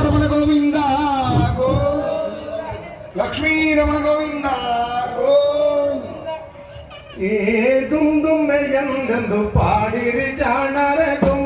రమణ గోవింద లక్ష్మీ రమణ గోవింద ஏதும் பாடிரு ஜானரகும்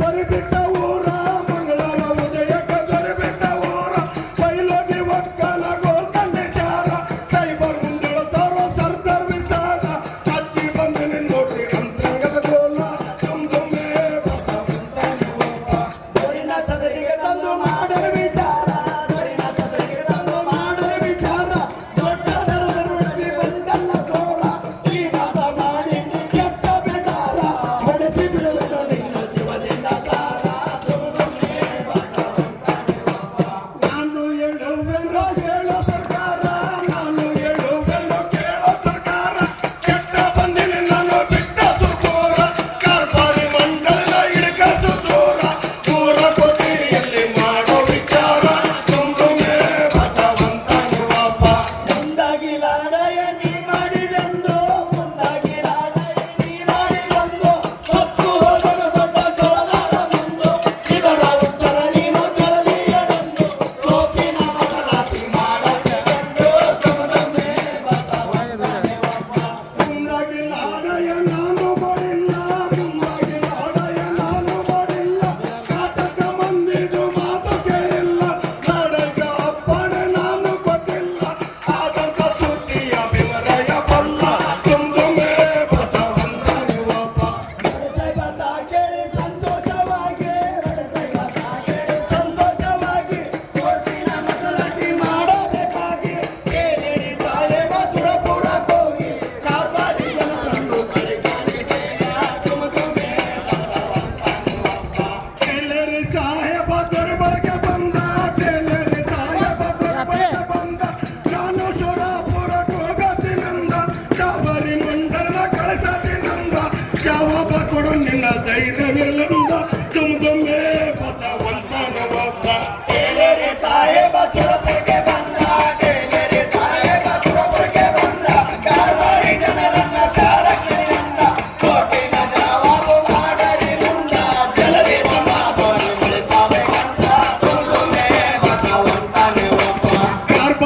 ಪರಿಬಿಟ್ಟ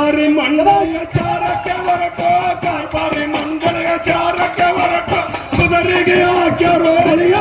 ಕಾರ್ಬಾರಿ ಮಂಡಳಿಯ ಚಾರಕ್ಕೆ ಹೊರಟು ಕಾರ್ಬಾರಿ ಮಂಡಳಿಯ ಚಾರಕ್ಕೆ ಹೊರಟು. ಕುದರಿಗೆ ಹಾಕ್ಯಾರೋ ಅಳಿಯ